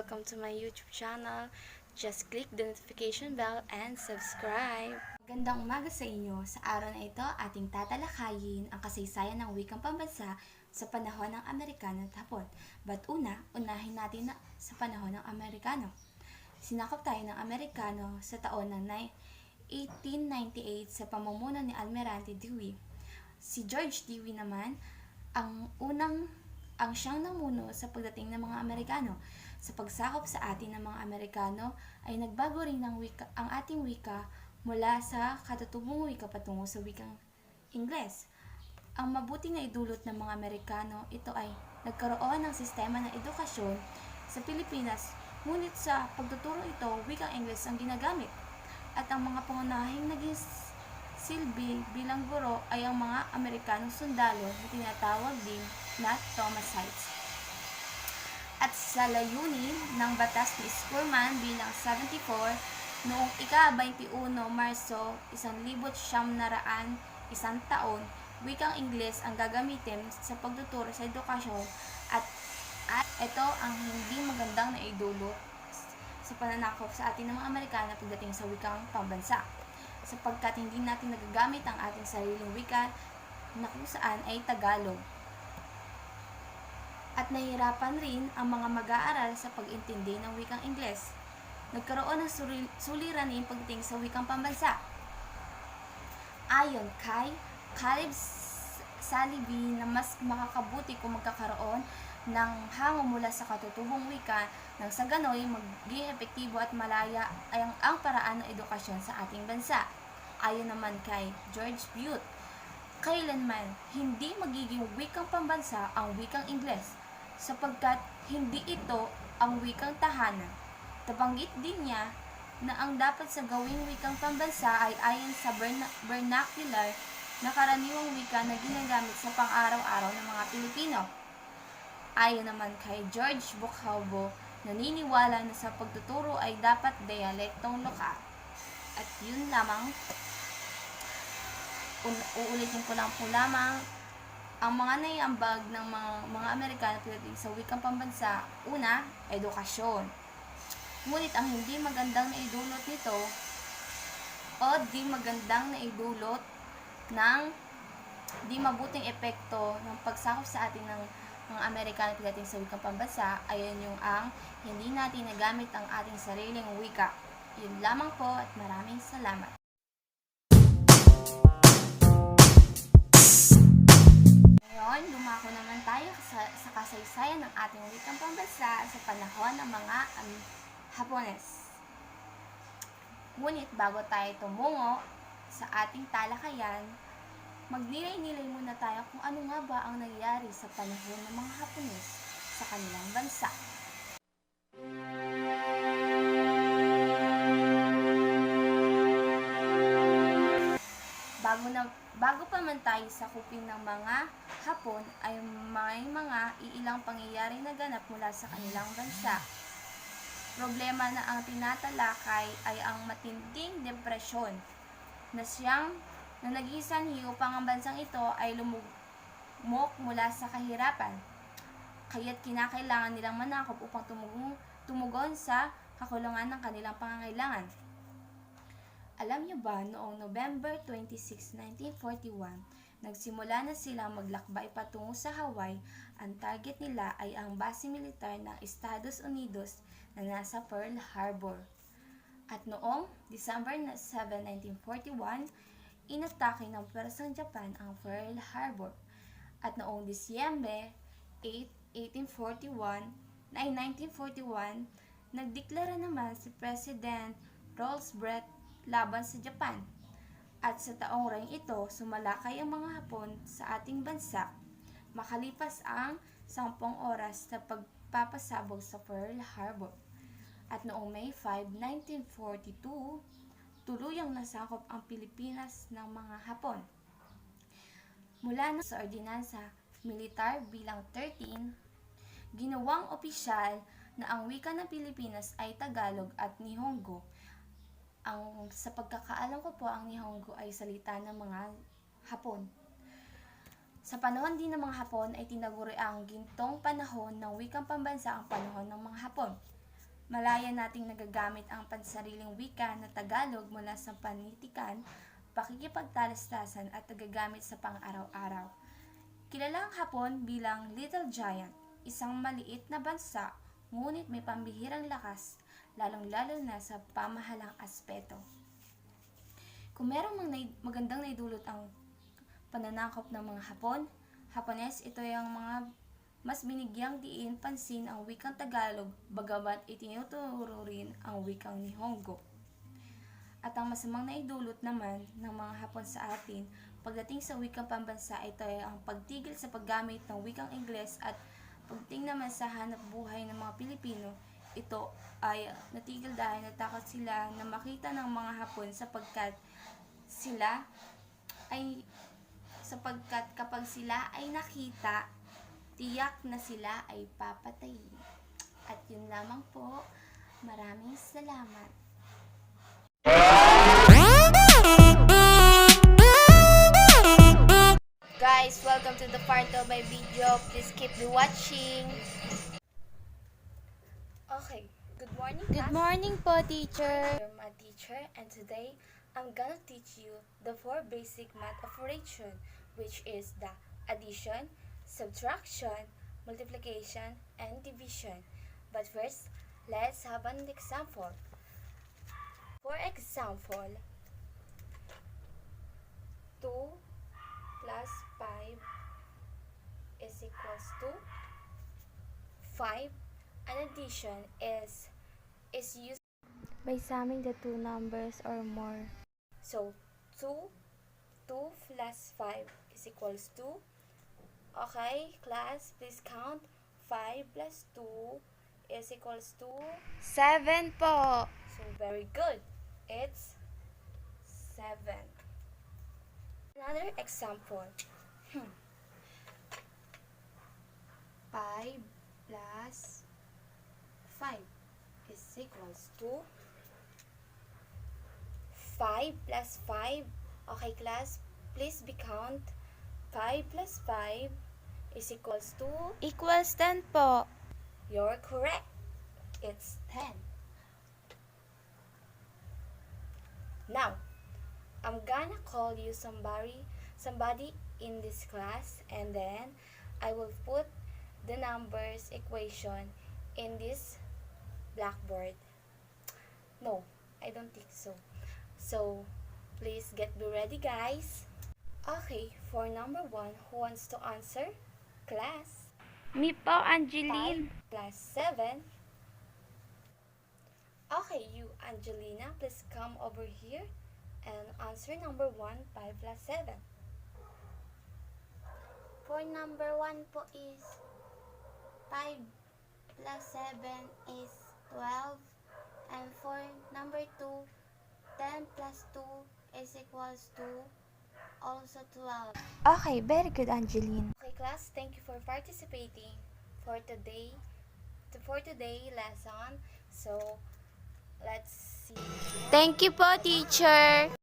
Welcome to my YouTube channel. Just click the notification bell and subscribe. Magandang umaga sa inyo. Sa araw na ito, ating tatalakayin ang kasaysayan ng wikang pambansa sa panahon ng Amerikano at Hapon. But una, unahin natin na sa panahon ng Amerikano. Sinakop tayo ng Amerikano sa taon ng nai- 1898 sa pamumuno ni Almirante Dewey. Si George Dewey naman, ang unang ang siyang namuno sa pagdating ng mga Amerikano. Sa pagsakop sa atin ng mga Amerikano ay nagbago rin ng wika, ang ating wika mula sa katutubong wika patungo sa wikang Ingles. Ang mabuti na idulot ng mga Amerikano, ito ay nagkaroon ng sistema ng edukasyon sa Pilipinas, ngunit sa pagtuturo ito, wikang Ingles ang ginagamit. At ang mga pangunahing naging silbi bilang guro ay ang mga Amerikanong sundalo na tinatawag din na Thomasites. At sa layunin ng batas ni Skurman bilang 74 noong ika-21 Marso 1900 isang taon, wikang Ingles ang gagamitin sa pagtuturo sa edukasyon at at ito ang hindi magandang naidulot sa pananakop sa atin ng mga Amerikano pagdating sa wikang pambansa sapagkat hindi natin nagagamit ang ating sariling wika na kung saan ay Tagalog. At nahihirapan rin ang mga mag-aaral sa pag-intindi ng wikang Ingles. Nagkaroon ng suri- suliranin pagdating sa wikang pambansa. Ayon kay Caleb Salibi na mas makakabuti kung magkakaroon ng hango mula sa katutubong wika nang sa gano'y maging epektibo at malaya ay ang, ang paraan ng edukasyon sa ating bansa. Ayon naman kay George Bute, kailanman hindi magiging wikang pambansa ang wikang Ingles sapagkat hindi ito ang wikang tahanan. Tabanggit din niya na ang dapat sa gawing wikang pambansa ay ayon sa verna- vernacular na karaniwang wika na ginagamit sa pang-araw-araw ng mga Pilipino. Ayon naman kay George Buchalbo, naniniwala na sa pagtuturo ay dapat dialektong lokal. At yun lamang, uulitin ko lang po lamang, ang mga naiambag ng mga, mga Amerikano pagdating sa wikang pambansa, una, edukasyon. Ngunit ang hindi magandang naidulot nito, o di magandang naidulot ng di mabuting epekto ng pagsakop sa atin ng mga Amerikano pagdating sa wikang pambansa, ayon yung ang hindi natin nagamit ang ating sariling wika. Yun lamang po at maraming salamat. Kasaysayan ng ating wikang pambansa sa panahon ng mga um, Hapones. Ngunit bago tayo tumungo sa ating talakayan, magnilay-nilay muna tayo kung ano nga ba ang nangyari sa panahon ng mga Hapones sa kanilang bansa. Bago pa man tayo sa kupin ng mga Hapon ay may mga iilang pangyayari na ganap mula sa kanilang bansa. Problema na ang tinatalakay ay ang matinding depresyon na siyang na naging sanhi upang ang bansang ito ay lumugmok mula sa kahirapan. Kaya't kinakailangan nilang manakop upang tumugon, tumugon sa kakulangan ng kanilang pangangailangan. Alam niyo ba, noong November 26, 1941, nagsimula na silang maglakbay patungo sa Hawaii. Ang target nila ay ang base militar ng Estados Unidos na nasa Pearl Harbor. At noong December 7, 1941, inatake ng pwersang Japan ang Pearl Harbor. At noong Disyembre 8, 1841, ay 1941, nagdeklara naman si President Roosevelt laban sa Japan. At sa taong ring ito, sumalakay ang mga Hapon sa ating bansa makalipas ang 10 oras sa pagpapasabog sa Pearl Harbor. At noong May 5, 1942, tuluyang nasakop ang Pilipinas ng mga Hapon. Mula na sa ordinansa militar bilang 13, ginawang opisyal na ang wika ng Pilipinas ay Tagalog at Nihongo. Ang sa pagkakaalam ko po ang Nihongo ay salita ng mga Hapon. Sa panahon din ng mga Hapon ay tinaguri ang gintong panahon ng wikang pambansa ang panahon ng mga Hapon. Malaya nating nagagamit ang pansariling wika na Tagalog mula sa panitikan, pakikipagtalastasan at nagagamit sa pang-araw-araw. Kilala ang Hapon bilang Little Giant, isang maliit na bansa, ngunit may pambihirang lakas, lalong-lalo na sa pamahalang aspeto. Kung merong magandang naidulot ang pananakop ng mga Hapon, Hapones, ito ay ang mga mas binigyang diin pansin ang wikang Tagalog bagamat itinuturo rin ang wikang Nihongo. At ang masamang naidulot naman ng mga Hapon sa atin pagdating sa wikang pambansa ito ay ang pagtigil sa paggamit ng wikang Ingles at pagting naman sa hanap buhay ng mga Pilipino ito ay natigil dahil natakot sila na makita ng mga Hapon sapagkat sila ay sapagkat kapag sila ay nakita, tiyak na sila ay papatayin. At yun lamang po. Maraming salamat. Guys, welcome to the part of my video. Please keep me watching. Okay, good morning, Good class. morning po, teacher. I'm a teacher and today I'm gonna teach you the four basic math operation which is the addition, subtraction, multiplication, and division. But first, let's have an example. For example, 2 plus 5 is equals to 5 and addition is is used By summing the two numbers or more. So, 2, 2 plus 5 is equals to, okay, class, please count, 5 plus 2 is equals to, Seven po. so very good, it's 7. Another example, hmm. 5 plus 5 is equals to 5 plus 5. Okay, class, please be count. 5 plus 5 is equals to, Equals 10 po. you're correct. It's 10. Now, I'm gonna call you somebody, somebody in this class and then I will put the numbers equation in this blackboard. No, I don't think so. So, please get be ready, guys. Okay, for number one, who wants to answer? Class. Me po, Angeline. 5 plus 7. Okay, you, Angelina, please come over here and answer number 1, 5 plus 7. For number 1 po is 5 plus 7 is 12. And for number 2, 10 plus 2 is equals to also 12. Okay, very good, Angeline. Okay, class, thank you for participating for today for today lesson. So, let's see. Thank you po, teacher.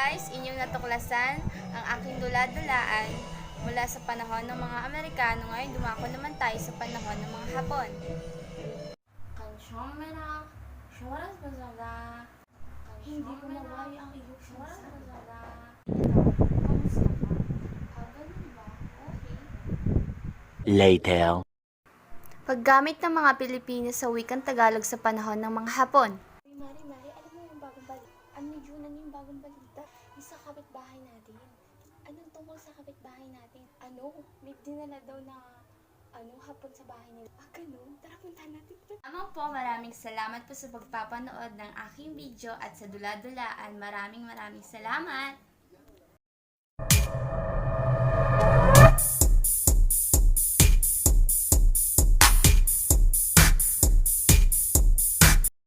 Guys, inyong natuklasan ang aking dula-dulaan mula sa panahon ng mga Amerikano. Ngayon, dumako naman tayo sa panahon ng mga Hapon. Hindi ko mawari ang iyong shoras bazada. Kamusta ka? Ganun ba? Okay. Later. Paggamit ng mga Pilipino sa wikang Tagalog sa panahon ng mga Hapon. Sa kapitbahay natin? Ano? May dinala daw na ano, hapon sa bahay nila. Ah, ganun? Tara, puntahan natin. Lamang po, maraming salamat po sa pagpapanood ng aking video at sa dula-dulaan. Maraming maraming salamat!